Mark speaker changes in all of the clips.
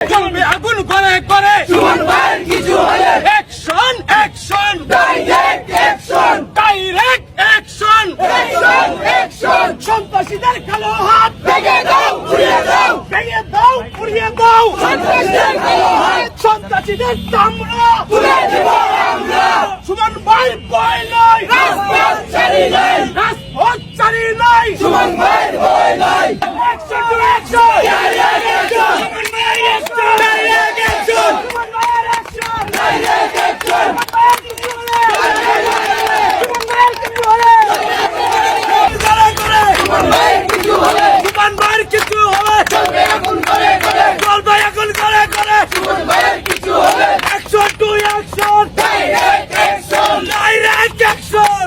Speaker 1: চলবে আগুন করে করে।
Speaker 2: সুমন ভাইয়ের কিছু হলে।
Speaker 1: Action action
Speaker 2: direct action
Speaker 1: direct action
Speaker 2: action action
Speaker 1: সন্ত্রাসীদের কালো হাত।
Speaker 2: ভেঙে দাও উড়িয়ে দাও।
Speaker 1: ভেঙে দাও উড়িয়ে দাও।
Speaker 2: সন্ত্রাসীদের কালো হাত।
Speaker 1: সন্ত্রাসীদের চামড়া।
Speaker 2: তুলে দিব আমরা।
Speaker 1: সুমন ভাই ভয় নাই।
Speaker 2: রাজপথ ছাড়ি নাই।
Speaker 1: রাজপথ চারি নাই।
Speaker 2: সুমন ভাইয়ের ভয় নাই
Speaker 1: action to action
Speaker 2: direct action
Speaker 1: Suman ভাইয়ের অ্যাকশন
Speaker 2: ডাইরেক্ট অ্যাকশন
Speaker 1: সুমন ভাইয়ের অ্যাকশন
Speaker 2: ডাইরেক্ট অ্যাকশন সুমন ভাইয়ের কিছু হলে
Speaker 1: সুমন ভাইয়ের কিছু হবে
Speaker 2: চলবে আগুন করে করে
Speaker 1: চলবে এখন করে করে
Speaker 2: সুমন ভাইয়ের কিছু হলে
Speaker 1: action to action
Speaker 2: direct action
Speaker 1: direct action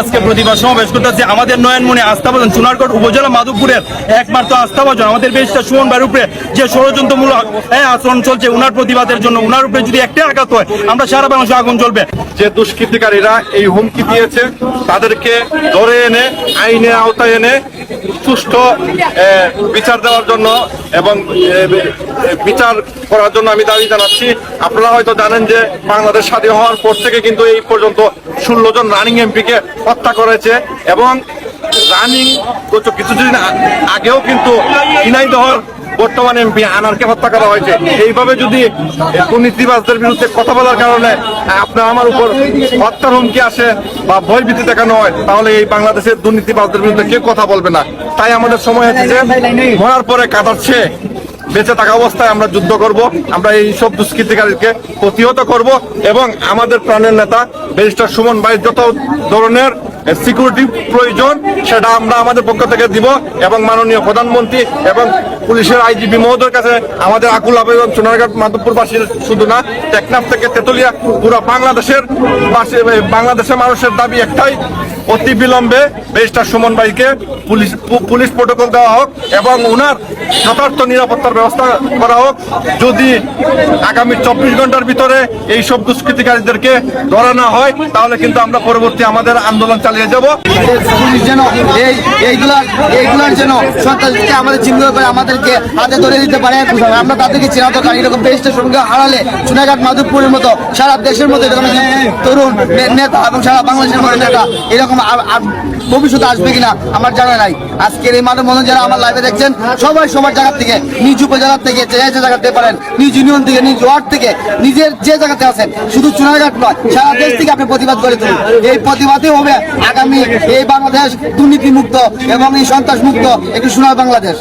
Speaker 3: আজকে প্রতিবাদ সমাবেশ করতেছি। আমাদের নয়নমণি আস্থাভাজন সোনারগড় উপজেলা মাধবপুরের একমাত্র আস্থাভাজন আমাদের বেশটা সুমন ভাইয়ের উপরে যে ষড়যন্ত্রমূলক আচরণ চলছে, উনার প্রতিবাদের জন্য, উনার উপরে যদি একটা আঘাত হয়, আমরা সারা বাংলাদেশে আগুন চলবে
Speaker 4: যে দুষ্কৃতিকারীরা এই হুমকি দিয়েছে, তাদেরকে ধরে এনে, আইনে আওতায় এনে সুষ্ঠু বিচার দেওয়ার জন্য এবং বিচার করার জন্য আমি দাবি জানাচ্ছি। আপনারা হয়তো জানেন যে বাংলাদেশ স্বাধীন হওয়ার পর থেকে কিন্তু এই পর্যন্ত ষোলো জন রানিং এমপিকে হত্যা করেছে এবং রানিং কিছুদিন আ- আগেও কিন্তু ঝিনাইদহর বর্তমান এমপি আনারকে হত্যা করা হয়েছে। এইভাবে যদি দুর্নীতিবাজদের বিরুদ্ধে কথা বলার কারণে আপনার আমার উপর হত্যার হুমকি আসে বা ভয়ভীতি দেখানো হয়, তাহলে এই বাংলাদেশের দুর্নীতিবাজদের বিরুদ্ধে কেউ কথা বলবে না। তাই আমাদের সময় হচ্ছে মরার পরে কাটাচ্ছে বেঁচে থাকা অবস্থায় আমরা যুদ্ধ করব, আমরা এই সব দুষ্কৃতিকারীকে প্রতিহত করব এবং আমাদের প্রাণের নেতা ব্যারিস্টার সুমন ভাই যত ধরনের সিকিউরিটি প্রয়োজন, সেটা আমরা আমাদের পক্ষ থেকে দিব। এবং মাননীয় প্রধানমন্ত্রী এবং পুলিশের আইজিপি মহোদয়ের কাছে আমাদের আকুল আবেদন সোনারঘাট মাধবপুরবাসীর শুধু না, টেকনাফ থেকে তেতুলিয়া পুরো বাংলাদেশের বাংলাদেশের মানুষের দাবি একটাই, অতি বিলম্বে ব্যারিস্টার সুমন ভাইকে পুলিশ পুলিশ প্রোটোকল দেওয়া হোক এবং ওনার যথার্থ নিরাপত্তার ব্যবস্থা করা হোক। যদি আগামী চব্বিশ ঘণ্টার ভিতরে এই সব দুষ্কৃতিকারীদেরকে ধরা না হয়, তাহলে কিন্তু আমরা পরবর্তী আমাদের আন্দোলন চালিয়ে যাব।
Speaker 5: পুলিশ যেন এই এইগুলার এইগুলার যেন সন্ত্রাসীকে আমাদের চিহ্নিত করে আমাদেরকে হাতে ধরে দিতে পারে। আমরা তাদেরকে চেনা দরকার এরকম বেস্টের সঙ্গে হারালে চুনাঘাট মাধবপুরের মতো সারা দেশের মতো এরকম তরুণ নেতা এবং সারা বাংলাদেশের মতো নেতা এরকম ভবিষ্যতে আসবে কিনা আমার জানা নাই। আজকের এই মানব মন্দির যারা আমার লাইভে দেখছেন, সবাই সবার জায়গা থেকে, নিজ উপজেলা থেকে, যে যে জায়গাতে পারেন, নিজ ইউনিয়ন থেকে, নিজ ওয়ার্ড থেকে, নিজের যে জায়গাতে আছেন, শুধু চুনাঘাট নয়, সারা দেশ থেকে আপনি প্রতিবাদ করে তুলুন। এই প্রতিবাদই হবে আগামী এই বাংলাদেশ দুর্নীতি মুক্ত এবং এই সন্ত্রাস মুক্ত একটি সোনার বাংলাদেশ।